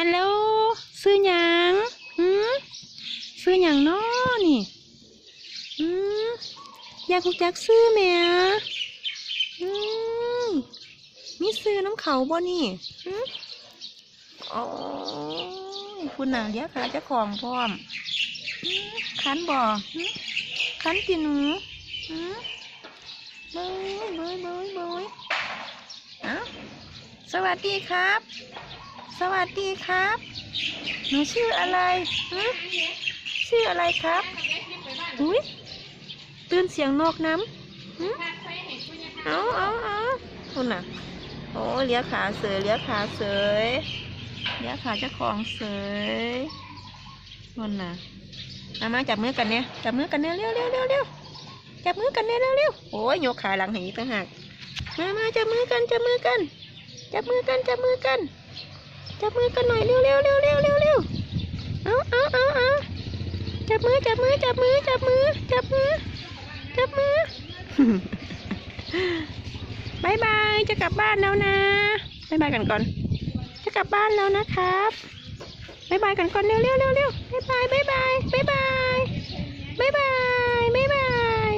ฮัลโหลซื้อหยังหืมซื้อหยังน้อนี่หืมอยากรู้จักซื้อแหม่หืมมีซื้อน้ำเขาบ่นี่หืมโอ้ยคุณน่ะเลี้ยขาเจะของพร้อมหืมคันบ่หืมคันติหนูหืมเบยเบยเบยเบยอ้าสวัสดีครับ สวัสดีครับ หนูชื่ออะไรฮะชื่ออะไรครับ อุ้ยตื่นเสียงนกน้ำหึเอาเอาเอาคุณน่ะ โอ้เลี้ยขาเสยเลี้ยขาเสยเลี้ยขาเจ้าของเสยคุณน่ะเอามาจับมือกันเนี่ยจับมือกันเนี่ยเร็วเร็วเร็วเร็วจับมือกันเนี่ยเร็วเร็วโอ้ยยกขาหลังห้อีต่างหากมามาจับมือกันจับมือกัน จับมือกันจับมือกัน จับมือกันหน่อยเร็วเร็วเร็วเร็วเร็วเร็วเอาเอาเอาเอาจับมือจับมือจับมือจับมือจับมือจับมือบายบายจะกลับบ้านแล้วนะบายบายกันก่อน จะกลับบ้านแล้วนะครับบายบายกันก่อนเร็วเร็วเร็วเร็วบายบายบายบายบายบายบายบายบาย